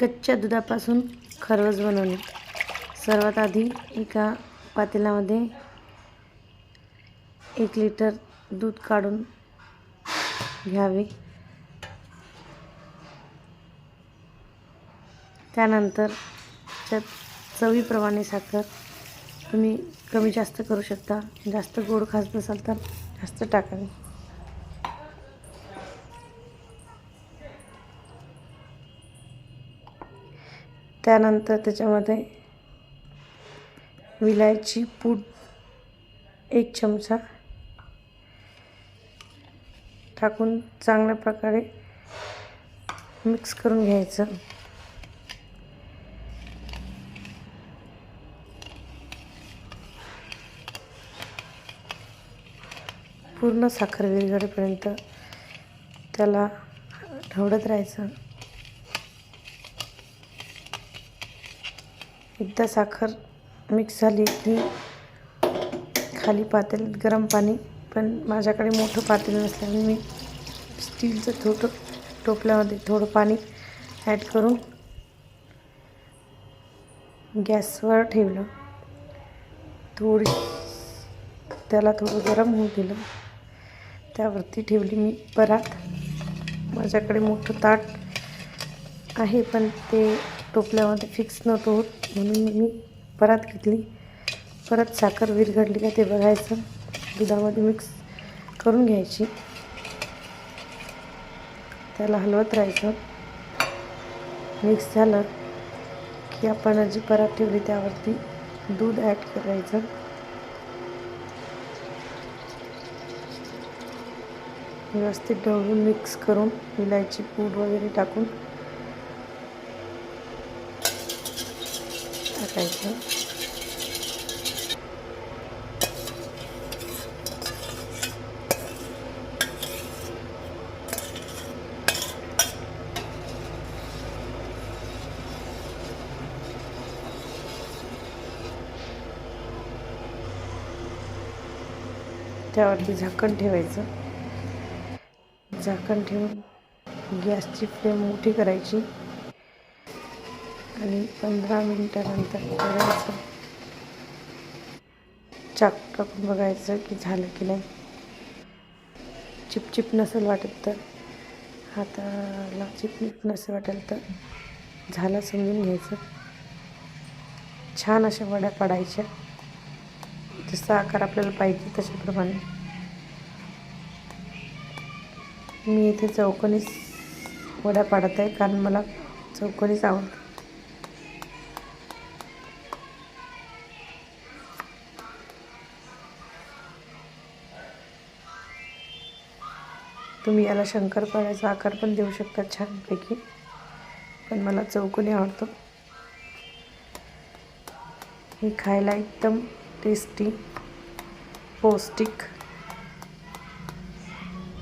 कच्च्या दुधापासून खरवस बनवणे. सर्वात आधी एका पातेल्यामध्ये एक लिटर दूध काढून घ्यावे. त्यानंतर त्यात चवीप्रमाणे साखर. तुम्ही कमी जास्त करू शकता. जास्त गोड खात नसाल तर जास्त टाकावी. त्यानंतर त्याच्यामध्ये विलायची पूड एक चमचा टाकून चांगल्या प्रकारे मिक्स करून घ्यायचं. पूर्ण साखर विरघडेपर्यंत त्याला ढवडत राहायचं. एकदा साखर मिक्स झाली की खाली पातेल्यात गरम पाणी. पण माझ्याकडे मोठं पातेलं नसल्यामुळे मी स्टीलचं थोडं टोपल्यामध्ये थोडं पाणी ॲड करून गॅसवर ठेवलं. थोडी त्याला थोडं गरम होऊ दिलं. त्यावरती ठेवली मी परात. माझ्याकडे मोठं ताट आहे पण ते टोपल्यामध्ये फिक्स नव्हतं होत. म्हणून मी परत घेतली. परत साखर विरघडली का ते बघायचं. दुधामध्ये मिक्स करून घ्यायची. त्याला हलवत राहायचं. मिक्स झालं की आपण जी परात ठेवली त्यावरती दूध ॲड करायचं. व्यवस्थित ढवळून मिक्स करून विलायची पूड वगैरे टाकून टाकायचं. त्यावरती झाकण ठेवायचं. झाकण ठेवून गॅसची फ्लेम मोठी करायची. आणि पंधरा मिनटानंतर करायचं. चाक टाकून बघायचं की झालं की नाही. चिपचिप नसेल वाटत तर. हाताला चिपचिप नसेल वाटेल तर. झालं समजून घ्यायचं. छान अशा वड्या पाडायच्या. जसा आकार आपल्याला पाहिजे तशाप्रमाणे. मी इथे चौकोनीच वड्या पाडत आहे कारण मला चौकोनीच आवडतं. तुम्ही याला शंकरपाळ्याचा आकार पण देऊ शकता छानपैकी. पण मला चौकोनी आवडतो. हे खायला एकदम टेस्टी पौष्टिक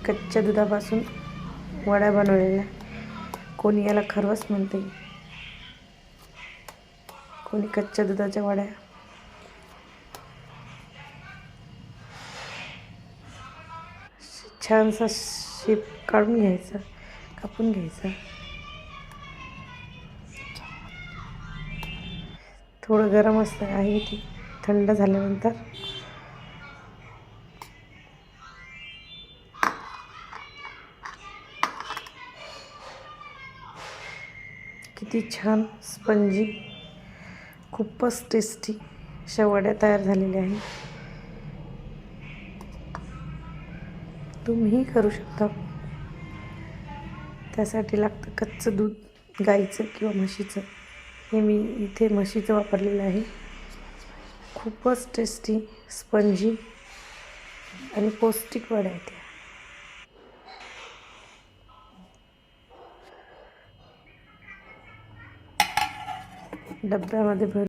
कच्च्या दुधापासून वड्या बनवलेल्या. कोणी याला खरवस म्हणते. कोणी कच्च्या दुधाच्या वड्या. छानसा शेप काढून घ्यायचा कापून घ्यायचा. थोडं गरम असतं आहे ती थंड झाल्यानंतर. किती छान स्पंजी खूपच टेस्टी अशा वड्या तयार झालेल्या आहेत. तुम्हीही करू शकता. त्यासाठी लागतं कच्चं दूध गाईचं किंवा म्हशीचं. हे मी इथे म्हशीचं वापरलेलं आहे. खूपच टेस्टी स्पंजी आणि पौष्टिक वड्या आहेत डब्यामध्ये भर